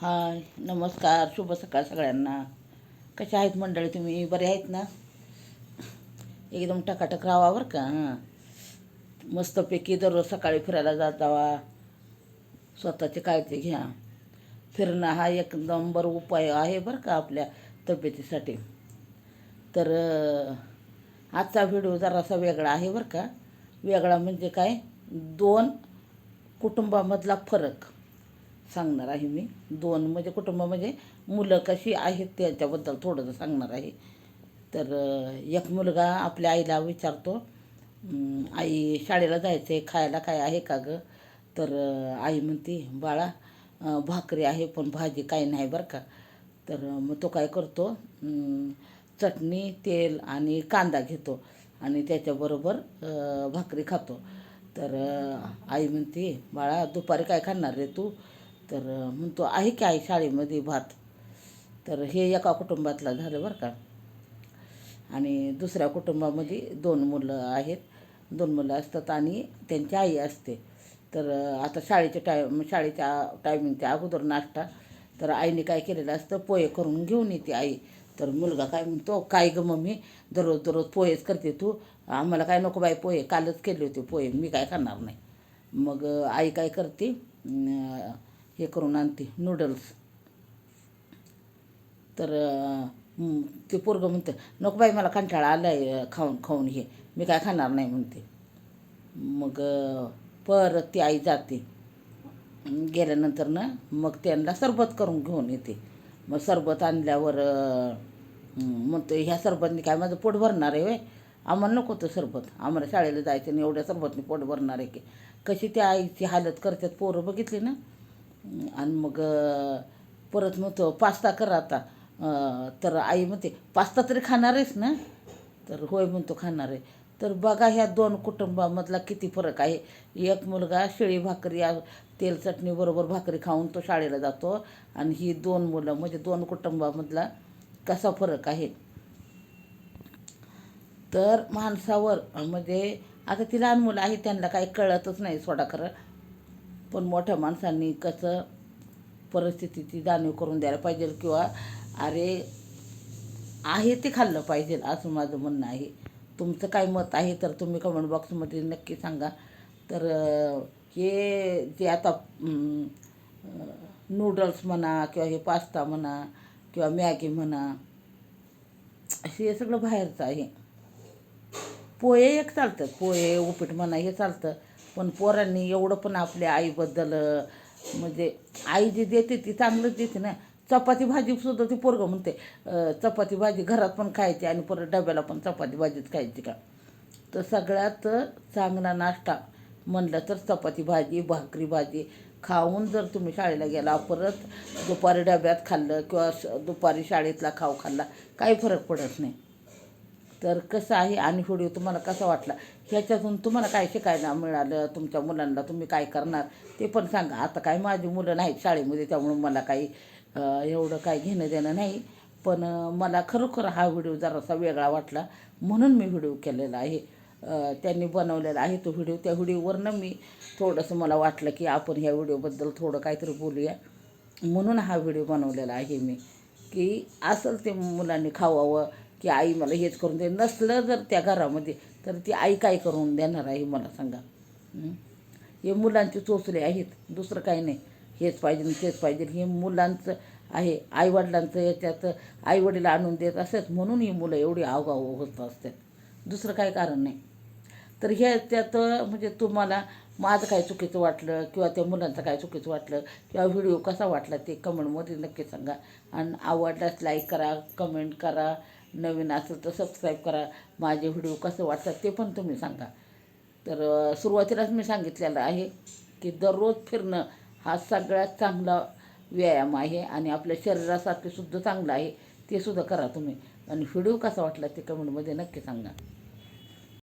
हाय नमस्कार शुभ सकाळ सगळ्यांना. कशा आहेत मंडळी तुम्ही? बरे आहेत ना? एकदम टकाटक राहा बरं का? हां. मस्तपैकी दररोज सकाळी फिरायला जात जावा. स्वतःची काळजी घ्या. फिरणं हा एक नंबर उपाय आहे बरं का आपल्या तब्येतीसाठी. तर आजचा व्हिडिओ जरासा वेगळा आहे बरं का? वेगळा म्हणजे काय? दोन कुटुंबामधला फरक. सांगणार आहे मी. दोन म्हणजे कुटुंब म्हणजे मुलं कशी आहेत त्याच्याबद्दल थोडंसं सांगणार आहे. तर एक मुलगा आपल्या आईला विचारतो आई शाळेला जायचं आहे खायला काय आहे का गं? तर आई म्हणते बाळा भाकरी आहे पण भाजी काही नाही बरं का. तर मग तो काय करतो चटणी तेल आणि कांदा घेतो आणि त्याच्याबरोबर भाकरी खातो. तर आई म्हणते बाळा दुपारी काय खाणार रे तू? तर म्हणतो आहे की आई शाळेमध्ये भात? तर हे एका कुटुंबातला झालं बरं का. आणि दुसऱ्या कुटुंबामध्ये दोन मुलं आहेत. दोन मुलं असतात आणि त्यांची आई असते. तर आता शाळेच्या टाय शाळेच्या टायमिंगच्या अगोदर नाश्ता. तर आईने काय केलेलं असतं पोहे करून घेऊन येते आई. तर मुलगा काय म्हणतो काय गं मम्मी दररोज दररोज पोहेच करते तू? आम्हाला काय नको बाई पोहे कालच केले होते पोहे मी काय करणार नाही. मग आई काय करते हे करून आणते नूडल्स तर ते पोरगं म्हणतं नको बाई मला कंटाळा आला आहे खाऊन खाऊन हे मी काय खाणार नाही म्हणते. मग परत ती आई जाते. गेल्यानंतर ना मग त्यांना सरबत करून घेऊन येते. मग सरबत आणल्यावर म्हणतो ह्या सरबतने काय माझं पोट भरणार आहे होय आम्हाला नको होतं सरबत. आम्हाला शाळेला जायचं आणि एवढ्या सरबतने पोट भरणार आहे की. कशी त्या आईची हालत करतात पोरं बघितली ना? आणि मग परत म्हणतो पास्ता कर आता. तर आई म्हणते पास्ता तरी खाणार आहेस ना? तर होय म्हणतो खाणार आहे. तर बघा ह्या दोन कुटुंबामधला किती फरक आहे. एक मुलगा शेळी भाकरी तेल चटणी बरोबर भाकरी खाऊन तो शाळेला जातो. आणि ही दोन मुलं म्हणजे दोन कुटुंबामधला कसा फरक आहे? तर माणसावर म्हणजे आता ती लहान मुलं आहेत त्यांना काही कळतच नाही सोडा खरं. पण मोठ्या माणसांनी कसं परिस्थितीची जाणीव करून द्यायला पाहिजे किंवा अरे आहे ते खाल्लं पाहिजे असं माझं म्हणणं आहे. तुमचं काय मत आहे तर तुम्ही कमेंट बॉक्समध्ये नक्की सांगा. तर हे जे आता नूडल्स म्हणा किंवा हे पास्ता म्हणा किंवा मॅगी म्हणा हे सगळं बाहेरचं आहे. पोहे एक चालतं पोहे उपीट म्हणा हे चालतं. पण पोरांनी एवढं पण आपल्या आईबद्दल म्हणजे आई जी देते ती चांगलंच देते ना. चपाती भाजी सुद्धा ती पोरगं म्हणते चपाती भाजी घरात पण खायची आणि परत डब्याला पण चपाती भाजीच खायची का? तर सगळ्यात चांगला नाश्ता म्हणलं तर चपाती भाजी भाकरी भाजी. खाऊन जर तुम्ही शाळेला गेला परत दुपारी डब्यात खाल्लं किंवा श- दुपारी शाळेतला खाऊ खाल्ला काही फरक पडत नाही. तर कसं आहे आणि व्हिडिओ तुम्हाला कसा वाटला? ह्याच्यातून तुम्हाला काय शिकायला मिळालं? तुमच्या मुलांना तुम्ही काय करणार? ते पण सांगा. आता काय माझी मुलं नाहीत शाळेमध्ये त्यामुळं मला काही एवढं काय घेणं देणं नाही. पण मला खरोखर हा व्हिडिओ जरासा वेगळा वाटला. म्हणून मी व्हिडिओ केलेला आहे. त्यांनी बनवलेला आहे तो व्हिडिओ त्या व्हिडिओवरनं मी थोडंसं मला वाटलं की आपण ह्या व्हिडिओबद्दल थोडं काहीतरी बोलूया. म्हणून हा व्हिडिओ बनवलेला आहे मी. की असं ते मुलांनी खावावं की आई मला हेच करून दे. नसलं जर त्या घरामध्ये तर ती आई काय करून देणार आहे मला सांगा. हे? मुलांचे चोचले आहेत. दुसरं काही नाही. हेच पाहिजे तेच पाहिजे. हे मुलांचं आहे. आईवडिलांचं याच्यात आईवडील आणून देत असतात. म्हणून ही मुलं एवढी आवगाव होत असतात. दुसरं काय कारण नाही. तर हे त्यात म्हणजे तुम्हाला माझं काय चुकीचं वाटलं किंवा त्या मुलांचं काय चुकीचं वाटलं किंवा व्हिडिओ कसा वाटला ते कमेंटमध्ये नक्की सांगा. आणि आवडल्यास लाईक करा कमेंट करा. नवीन असेल तर सबस्क्राईब करा. माझे व्हिडिओ कसं वाटतात ते पण तुम्ही सांगा. तर सुरुवातीलाच मी सांगितलेलं आहे की दररोज फिरणं हा सगळ्यात चांगला व्यायाम आहे आणि आपल्या शरीरासाठी सुद्धा चांगलं आहे ते सुद्धा करा तुम्ही. आणि व्हिडिओ कसा वाटला ते कमेंटमध्ये नक्की सांगा.